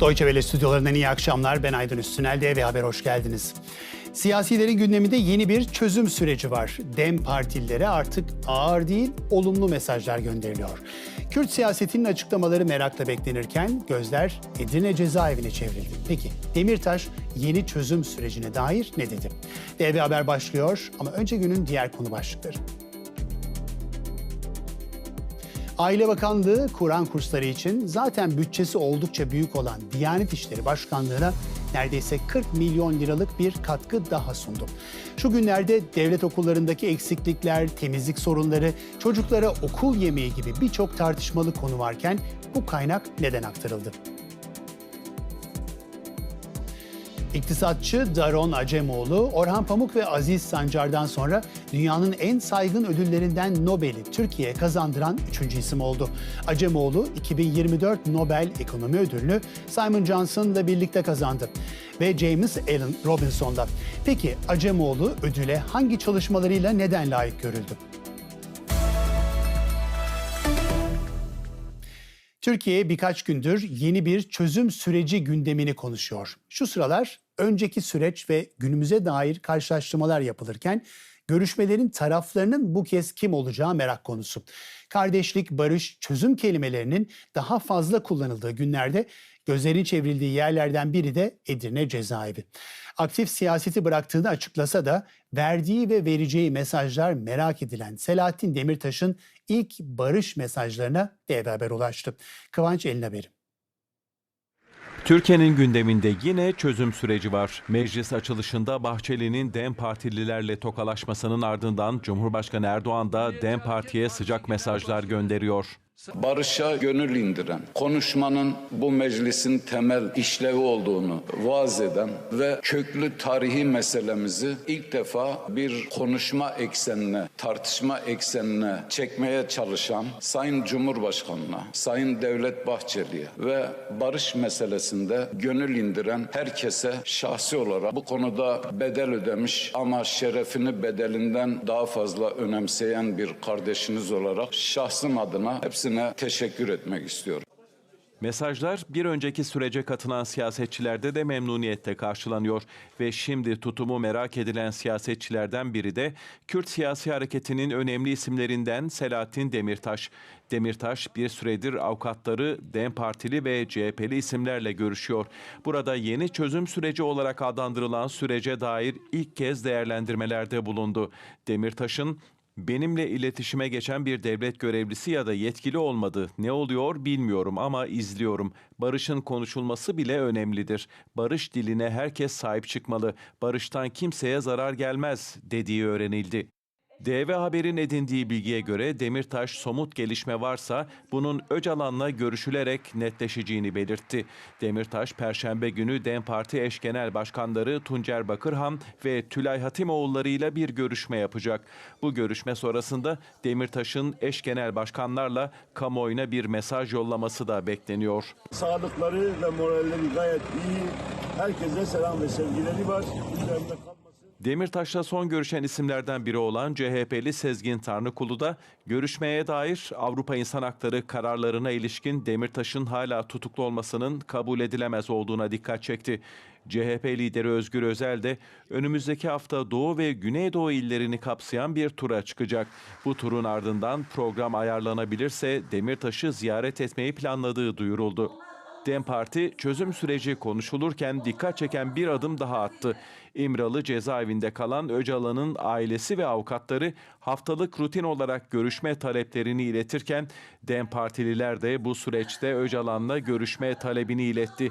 Deutsche Welle stüdyolarından iyi akşamlar. Ben Aydın Üstünel. DV Haber hoş geldiniz. Siyasilerin gündeminde yeni bir çözüm süreci var. Dem partililere artık ağır değil, olumlu mesajlar gönderiliyor. Kürt siyasetinin açıklamaları merakla beklenirken gözler Edirne cezaevine çevrildi. Peki Demirtaş yeni çözüm sürecine dair ne dedi? DV Haber başlıyor ama önce günün diğer konu başlıkları. Aile Bakanlığı Kur'an kursları için zaten bütçesi oldukça büyük olan Diyanet İşleri Başkanlığı'na neredeyse 40 milyon liralık bir katkı daha sundu. Şu günlerde devlet okullarındaki eksiklikler, temizlik sorunları, çocuklara okul yemeği gibi birçok tartışmalı konu varken bu kaynak neden aktarıldı? İktisatçı Daron Acemoğlu, Orhan Pamuk ve Aziz Sancar'dan sonra dünyanın en saygın ödüllerinden Nobel'i Türkiye'ye kazandıran üçüncü isim oldu. Acemoğlu 2024 Nobel Ekonomi Ödülünü Simon Johnson'la birlikte kazandı ve James Allen Robinson'la. Peki Acemoğlu ödüle hangi çalışmalarıyla neden layık görüldü? Türkiye birkaç gündür yeni bir çözüm süreci gündemini konuşuyor. Şu sıralar önceki süreç ve günümüze dair karşılaştırmalar yapılırken görüşmelerin taraflarının bu kez kim olacağı merak konusu. Kardeşlik, barış, çözüm kelimelerinin daha fazla kullanıldığı günlerde gözlerin çevrildiği yerlerden biri de Edirne cezaevi. Aktif siyaseti bıraktığını açıklasa da verdiği ve vereceği mesajlar merak edilen Selahattin Demirtaş'ın ilk barış mesajlarına DV Haber ulaştı. Kıvanç Elin haberi. Türkiye'nin gündeminde yine çözüm süreci var. Meclis açılışında Bahçeli'nin DEM partililerle tokalaşmasının ardından Cumhurbaşkanı Erdoğan da DEM Parti'ye sıcak mesajlar gönderiyor. Barışa gönül indiren, konuşmanın bu meclisin temel işlevi olduğunu vaaz eden ve köklü tarihi meselemizi ilk defa bir konuşma eksenine, tartışma eksenine çekmeye çalışan Sayın Cumhurbaşkanı'na, Sayın Devlet Bahçeli'ye ve barış meselesinde gönül indiren herkese şahsi olarak bu konuda bedel ödemiş ama şerefini bedelinden daha fazla önemseyen bir kardeşiniz olarak şahsım adına hepsine teşekkür etmek istiyorum. Mesajlar bir önceki sürece katılan siyasetçilerde de memnuniyetle karşılanıyor ve şimdi tutumu merak edilen siyasetçilerden biri de Kürt siyasi hareketinin önemli isimlerinden Selahattin Demirtaş. Demirtaş bir süredir avukatları DEM Partili ve CHP'li isimlerle görüşüyor. Burada yeni çözüm süreci olarak adlandırılan sürece dair ilk kez değerlendirmelerde bulundu. Demirtaş'ın Benimle iletişime geçen bir devlet görevlisi ya da yetkili olmadı. Ne oluyor bilmiyorum ama izliyorum. Barışın konuşulması bile önemlidir. Barış diline herkes sahip çıkmalı. Barıştan kimseye zarar gelmez dediği öğrenildi. DV Haber'in edindiği bilgiye göre Demirtaş somut gelişme varsa bunun Öcalan'la görüşülerek netleşeceğini belirtti. Demirtaş, Perşembe günü DEM Parti eş genel başkanları Tuncer Bakırhan ve Tülay Hatimoğulları ile bir görüşme yapacak. Bu görüşme sonrasında Demirtaş'ın eş genel başkanlarla kamuoyuna bir mesaj yollaması da bekleniyor. Sağlıkları ve moralleri gayet iyi. Herkese selam ve sevgileri var. Üzerinde kalmasın. Demirtaş'la son görüşen isimlerden biri olan CHP'li Sezgin Tanrıkulu da görüşmeye dair Avrupa İnsan Hakları kararlarına ilişkin Demirtaş'ın hala tutuklu olmasının kabul edilemez olduğuna dikkat çekti. CHP lideri Özgür Özel de önümüzdeki hafta Doğu ve Güneydoğu illerini kapsayan bir tura çıkacak. Bu turun ardından program ayarlanabilirse Demirtaş'ı ziyaret etmeyi planladığı duyuruldu. DEM Parti çözüm süreci konuşulurken dikkat çeken bir adım daha attı. İmralı cezaevinde kalan Öcalan'ın ailesi ve avukatları haftalık rutin olarak görüşme taleplerini iletirken DEM Partililer de bu süreçte Öcalan'la görüşme talebini iletti.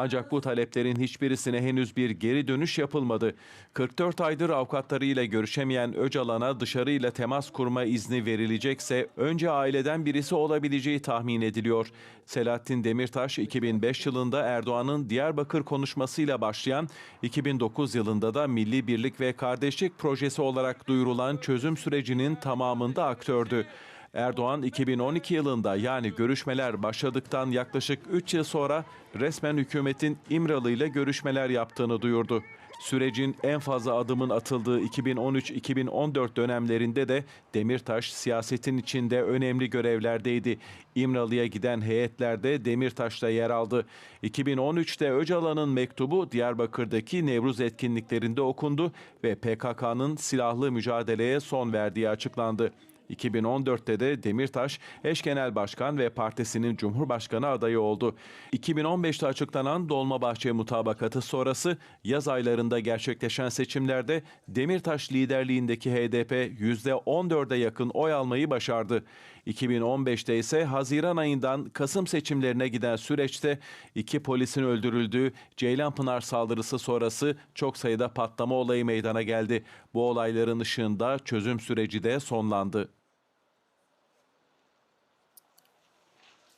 Ancak bu taleplerin hiçbirisine henüz bir geri dönüş yapılmadı. 44 aydır avukatlarıyla görüşemeyen Öcalan'a dışarıyla temas kurma izni verilecekse önce aileden birisi olabileceği tahmin ediliyor. Selahattin Demirtaş 2005 yılında Erdoğan'ın Diyarbakır konuşmasıyla başlayan 2009 yılında da Milli Birlik ve Kardeşlik Projesi olarak duyurulan çözüm sürecinin tamamında aktördü. Erdoğan 2012 yılında yani görüşmeler başladıktan yaklaşık 3 yıl sonra resmen hükümetin İmralı ile görüşmeler yaptığını duyurdu. Sürecin en fazla adımın atıldığı 2013-2014 dönemlerinde de Demirtaş siyasetin içinde önemli görevlerdeydi. İmralı'ya giden heyetlerde Demirtaş da yer aldı. 2013'te Öcalan'ın mektubu Diyarbakır'daki Nevruz etkinliklerinde okundu ve PKK'nın silahlı mücadeleye son verdiği açıklandı. 2014'te de Demirtaş eş genel başkan ve partisinin cumhurbaşkanı adayı oldu. 2015'te açıklanan Dolmabahçe mutabakatı sonrası yaz aylarında gerçekleşen seçimlerde Demirtaş liderliğindeki HDP %14'e yakın oy almayı başardı. 2015'te ise Haziran ayından Kasım seçimlerine giden süreçte iki polisin öldürüldüğü Ceylanpınar saldırısı sonrası çok sayıda patlama olayı meydana geldi. Bu olayların ışığında çözüm süreci de sonlandı.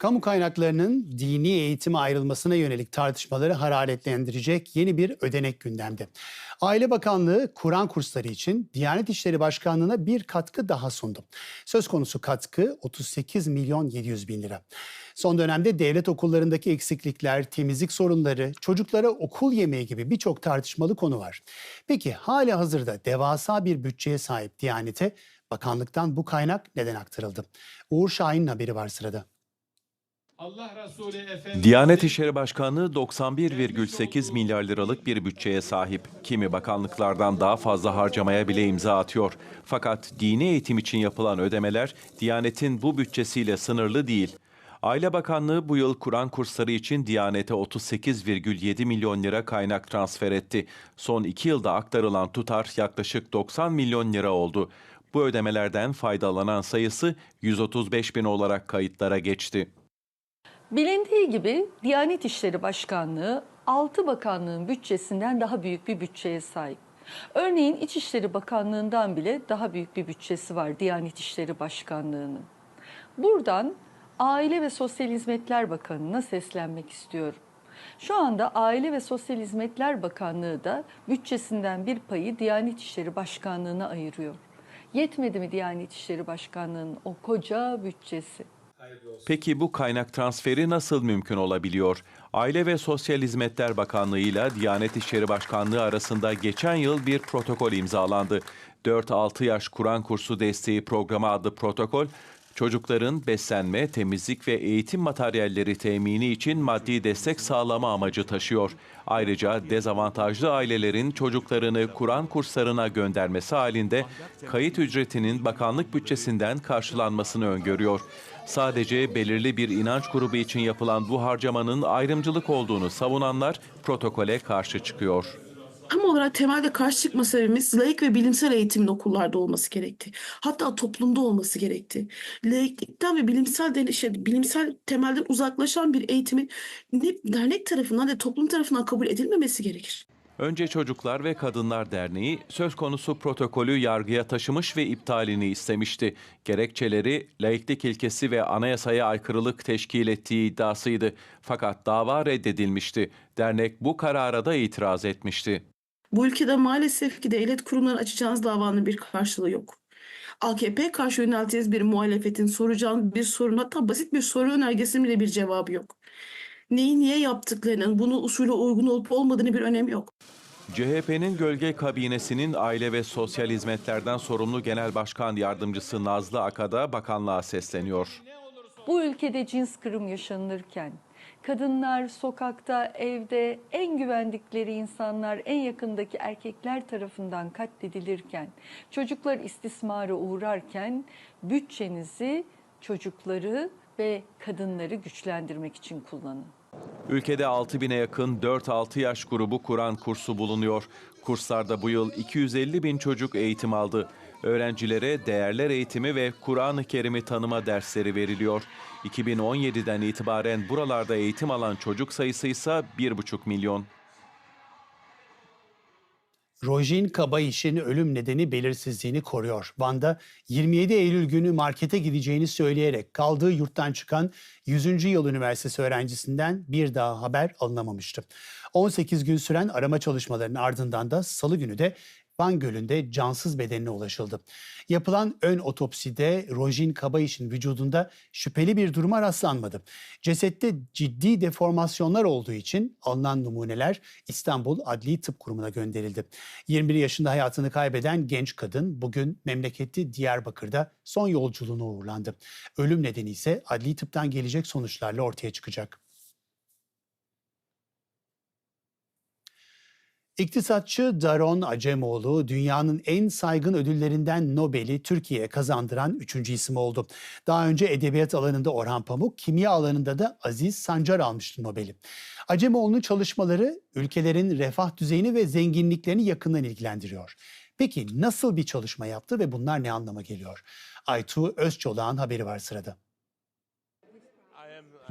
Kamu kaynaklarının dini eğitime ayrılmasına yönelik tartışmaları hararetlendirecek yeni bir ödenek gündemde. Aile Bakanlığı Kur'an kursları için Diyanet İşleri Başkanlığı'na bir katkı daha sundu. Söz konusu katkı 38 milyon 700 bin lira. Son dönemde devlet okullarındaki eksiklikler, temizlik sorunları, çocuklara okul yemeği gibi birçok tartışmalı konu var. Peki hali hazırda devasa bir bütçeye sahip Diyanet'e bakanlıktan bu kaynak neden aktarıldı? Uğur Şahin'in haberi var sırada. Diyanet İşleri Başkanlığı 91,8 milyar liralık bir bütçeye sahip. Kimi bakanlıklardan daha fazla harcamaya bile imza atıyor. Fakat dini eğitim için yapılan ödemeler Diyanet'in bu bütçesiyle sınırlı değil. Aile Bakanlığı bu yıl Kur'an kursları için Diyanet'e 38,7 milyon lira kaynak transfer etti. Son iki yılda aktarılan tutar yaklaşık 90 milyon lira oldu. Bu ödemelerden faydalanan sayısı 135 bin olarak kayıtlara geçti. Bilindiği gibi Diyanet İşleri Başkanlığı 6 bakanlığın bütçesinden daha büyük bir bütçeye sahip. Örneğin İçişleri Bakanlığı'ndan bile daha büyük bir bütçesi var Diyanet İşleri Başkanlığı'nın. Buradan Aile ve Sosyal Hizmetler Bakanı'na seslenmek istiyorum. Şu anda Aile ve Sosyal Hizmetler Bakanlığı da bütçesinden bir payı Diyanet İşleri Başkanlığı'na ayırıyor. Yetmedi mi Diyanet İşleri Başkanlığı'nın o koca bütçesi? Peki bu kaynak transferi nasıl mümkün olabiliyor? Aile ve Sosyal Hizmetler Bakanlığı ile Diyanet İşleri Başkanlığı arasında geçen yıl bir protokol imzalandı. 4-6 yaş Kur'an kursu desteği programı adlı protokol, çocukların beslenme, temizlik ve eğitim materyalleri temini için maddi destek sağlama amacı taşıyor. Ayrıca dezavantajlı ailelerin çocuklarını Kur'an kurslarına göndermesi halinde kayıt ücretinin bakanlık bütçesinden karşılanmasını öngörüyor. Sadece belirli bir inanç grubu için yapılan bu harcamanın ayrımcılık olduğunu savunanlar protokole karşı çıkıyor. Tam olarak temelde karşı çıkma sebebimiz laik ve bilimsel eğitimin okullarda olması gerekti. Hatta toplumda olması gerekti. Laiklikten ve bilimsel de, şey, bilimsel temelden uzaklaşan bir eğitimin ne dernek tarafından ne toplum tarafından kabul edilmemesi gerekir. Önce Çocuklar ve Kadınlar Derneği söz konusu protokolü yargıya taşımış ve iptalini istemişti. Gerekçeleri laiklik ilkesi ve anayasaya aykırılık teşkil ettiği iddiasıydı. Fakat dava reddedilmişti. Dernek bu karara da itiraz etmişti. Bu ülkede maalesef ki devlet kurumları açacağınız davanın bir karşılığı yok. AKP karşı yönelttiğiniz bir muhalefetin soracağın bir sorun hatta basit bir soru önergesinin bile bir cevabı yok. Neyi niye yaptıklarının, bunu usule uygun olup olmadığını bir önemi yok. CHP'nin gölge kabinesinin aile ve sosyal hizmetlerden sorumlu genel başkan yardımcısı Nazlı Akada bakanlığa sesleniyor. Bu ülkede cins kırım yaşanırken, kadınlar sokakta, evde en güvendikleri insanlar, en yakındaki erkekler tarafından katledilirken, çocuklar istismara uğrarken bütçenizi çocukları ve kadınları güçlendirmek için kullanın. Ülkede 6000'e yakın 4-6 yaş grubu Kur'an kursu bulunuyor. Kurslarda bu yıl 250 bin çocuk eğitim aldı. Öğrencilere değerler eğitimi ve Kur'an-ı Kerim'i tanıma dersleri veriliyor. 2017'den itibaren buralarda eğitim alan çocuk sayısı ise 1,5 milyon. Rojin Kabayiş'in ölüm nedeni belirsizliğini koruyor. Van'da 27 Eylül günü markete gideceğini söyleyerek kaldığı yurttan çıkan 100. Yıl Üniversitesi öğrencisinden bir daha haber alınamamıştı. 18 gün süren arama çalışmalarının ardından da salı günü de Van Gölü'nde cansız bedenine ulaşıldı. Yapılan ön otopside Rojin Kabayiş'in vücudunda şüpheli bir duruma rastlanmadı. Cesette ciddi deformasyonlar olduğu için alınan numuneler İstanbul Adli Tıp Kurumu'na gönderildi. 21 yaşında hayatını kaybeden genç kadın bugün memleketi Diyarbakır'da son yolculuğuna uğurlandı. Ölüm nedeni ise adli tıptan gelecek sonuçlarla ortaya çıkacak. İktisatçı Daron Acemoğlu dünyanın en saygın ödüllerinden Nobel'i Türkiye'ye kazandıran üçüncü isim oldu. Daha önce edebiyat alanında Orhan Pamuk, kimya alanında da Aziz Sancar almıştı Nobel'i. Acemoğlu'nun çalışmaları ülkelerin refah düzeyini ve zenginliklerini yakından ilgilendiriyor. Peki nasıl bir çalışma yaptı ve bunlar ne anlama geliyor? Aytu Özçolak'ın haberi var sırada.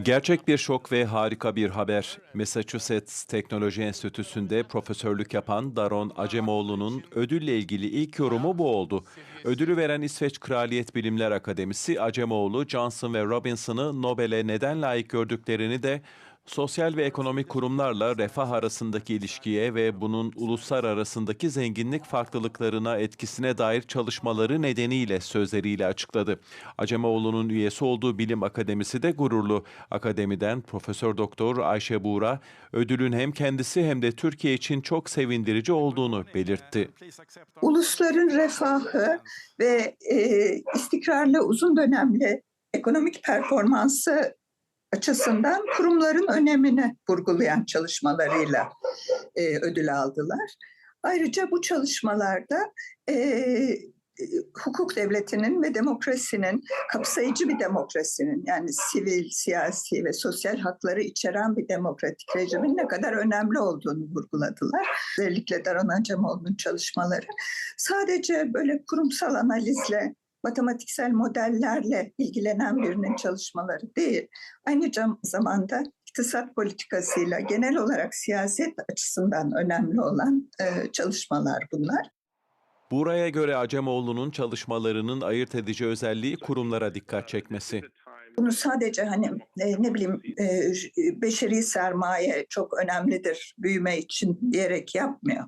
Gerçek bir şok ve harika bir haber. Massachusetts Teknoloji Enstitüsü'nde profesörlük yapan Daron Acemoğlu'nun ödülle ilgili ilk yorumu bu oldu. Ödülü veren İsveç Kraliyet Bilimler Akademisi Acemoğlu, Johnson ve Robinson'ı Nobel'e neden layık gördüklerini de sosyal ve ekonomik kurumlarla refah arasındaki ilişkiye ve bunun uluslar arasındaki zenginlik farklılıklarına etkisine dair çalışmaları nedeniyle sözleriyle açıkladı. Acemoğlu'nun üyesi olduğu bilim akademisi de gururlu. Akademiden Profesör Doktor Ayşe Buğra, ödülün hem kendisi hem de Türkiye için çok sevindirici olduğunu belirtti. ulusların refahı ve e, istikrarlı uzun dönemli ekonomik performansı açısından kurumların önemini vurgulayan çalışmalarıyla e, ödül aldılar. Ayrıca bu çalışmalarda e, hukuk devletinin ve demokrasinin kapsayıcı bir demokrasinin yani sivil, siyasi ve sosyal hakları içeren bir demokratik rejimin ne kadar önemli olduğunu vurguladılar. Özellikle Daron Acemoğlu'nun çalışmaları sadece böyle kurumsal analizle matematiksel modellerle ilgilenen birinin çalışmaları değil. Aynı zamanda iktisat politikasıyla genel olarak siyaset açısından önemli olan e, çalışmalar bunlar. Buraya göre Acemoğlu'nun çalışmalarının ayırt edici özelliği kurumlara dikkat çekmesi. Bunu sadece hani e, ne bileyim e, beşeri sermaye çok önemlidir büyüme için diyerek yapmıyor.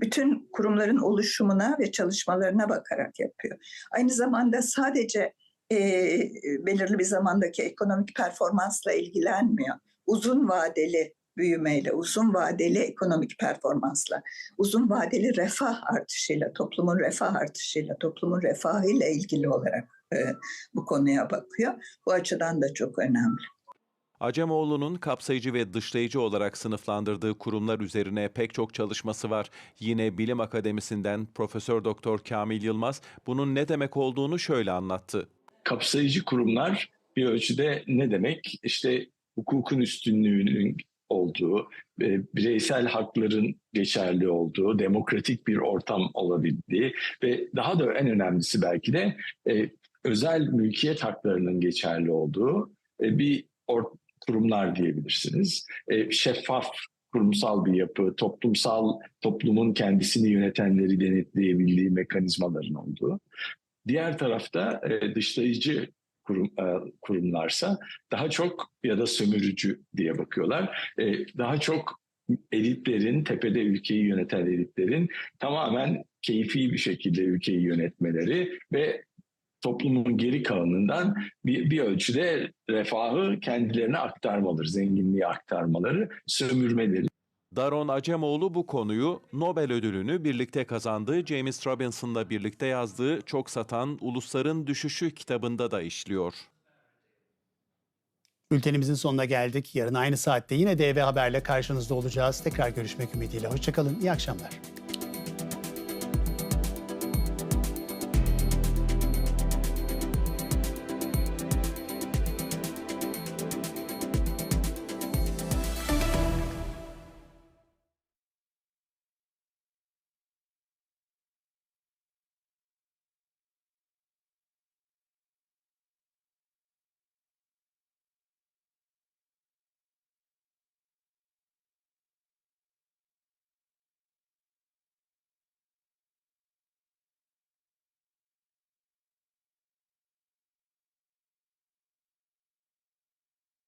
Bütün kurumların oluşumuna ve çalışmalarına bakarak yapıyor. Aynı zamanda sadece e, belirli bir zamandaki ekonomik performansla ilgilenmiyor. Uzun vadeli büyümeyle, uzun vadeli ekonomik performansla, uzun vadeli refah artışıyla, toplumun refah artışıyla, toplumun refahıyla ilgili olarak e, bu konuya bakıyor. Bu açıdan da çok önemli. Acemoğlu'nun kapsayıcı ve dışlayıcı olarak sınıflandırdığı kurumlar üzerine pek çok çalışması var. Yine Bilim Akademisi'nden Profesör Doktor Kamil Yılmaz bunun ne demek olduğunu şöyle anlattı. Kapsayıcı kurumlar bir ölçüde ne demek? İşte hukukun üstünlüğünün olduğu, bireysel hakların geçerli olduğu, demokratik bir ortam olabildiği ve daha da en önemlisi belki de e, özel mülkiyet haklarının geçerli olduğu e, bir kurumlar diyebilirsiniz. E, şeffaf kurumsal bir yapı, toplumsal toplumun kendisini yönetenleri denetleyebildiği mekanizmaların olduğu. Diğer tarafta e, dışlayıcı kurum, e, kurumlarsa daha çok ya da sömürücü diye bakıyorlar. E, daha çok elitlerin, tepede ülkeyi yöneten elitlerin tamamen keyfi bir şekilde ülkeyi yönetmeleri ve toplumun geri kalanından bir, bir ölçüde refahı kendilerine aktarmaları, zenginliği aktarmaları, sömürmeleri. Daron Acemoğlu bu konuyu Nobel ödülünü birlikte kazandığı James Robinson'la birlikte yazdığı çok satan Ulusların Düşüşü kitabında da işliyor. Bültenimizin sonuna geldik. Yarın aynı saatte yine DV Haber'le karşınızda olacağız. Tekrar görüşmek ümidiyle. Hoşçakalın. İyi akşamlar.